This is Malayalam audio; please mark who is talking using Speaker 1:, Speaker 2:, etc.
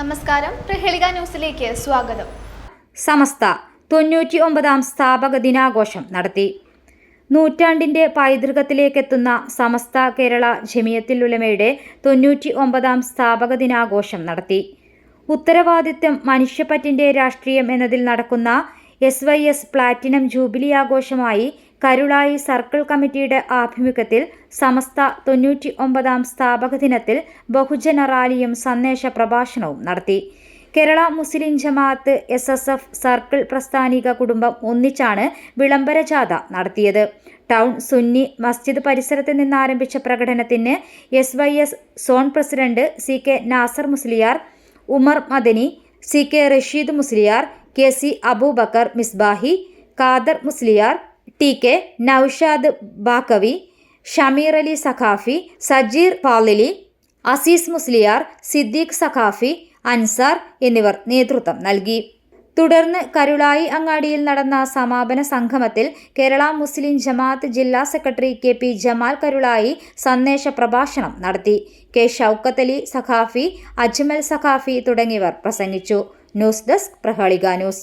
Speaker 1: നമസ്കാരം. പ്രഹേളിക ന്യൂസിലേക്ക് സ്വാഗതം.
Speaker 2: സമസ്ത തൊണ്ണൂറ്റി ഒമ്പതാം സ്ഥാപക ദിനാഘോഷം നടത്തി. നൂറ്റാണ്ടിന്റെ പൈതൃകത്തിലേക്കെത്തുന്ന സമസ്ത കേരള ജമിയത്തിൽ ഉലമയുടെ തൊണ്ണൂറ്റി ഒമ്പതാം സ്ഥാപക ദിനാഘോഷം നടത്തി. ഉത്തരവാദിത്വം മനുഷ്യപ്പറ്റിന്റെ രാഷ്ട്രീയം എന്നതിൽ നടക്കുന്ന S Y S platinum jubilee ആഘോഷമായി കരുളായി സർക്കിൾ കമ്മിറ്റിയുടെ ആഭിമുഖ്യത്തിൽ സമസ്ത തൊണ്ണൂറ്റി ഒമ്പതാം സ്ഥാപക ദിനത്തിൽ ബഹുജന റാലിയും സന്ദേശ പ്രഭാഷണവും നടത്തി. Kerala Muslim Jamaat S S F circle പ്രസ്ഥാനിക കുടുംബം ഒന്നിച്ചാണ് വിളംബര ജാഥ നടത്തിയത്. ടൗൺ സുന്നി മസ്ജിദ് പരിസരത്ത് നിന്ന് ആരംഭിച്ച പ്രകടനത്തിന് S Y S zone president C K Nasar Musliyar Umar Madani C K Rasheed Musliyar K C Abubakar Misbahi Kader Musliyar T K Noushad Baqavi Shameer Ali Saqafi Sajeer Falili Azeez Musliyar Siddique Saqafi Ansar എന്നിവർ നേതൃത്വം നൽകി. തുടർന്ന് കരുളായി അങ്ങാടിയിൽ നടന്ന സമാപന സംഗമത്തിൽ കേരള മുസ്ലിം ജമാഅത്ത് ജില്ലാ secretary K P Jamal Karulai സന്ദേശ പ്രഭാഷണം നടത്തി. കെ ഷൌക്കത്ത് അലി സഖാഫി അജ്മൽ സഖാഫി തുടങ്ങിയവർ പ്രസംഗിച്ചു. News desk Prahelika news.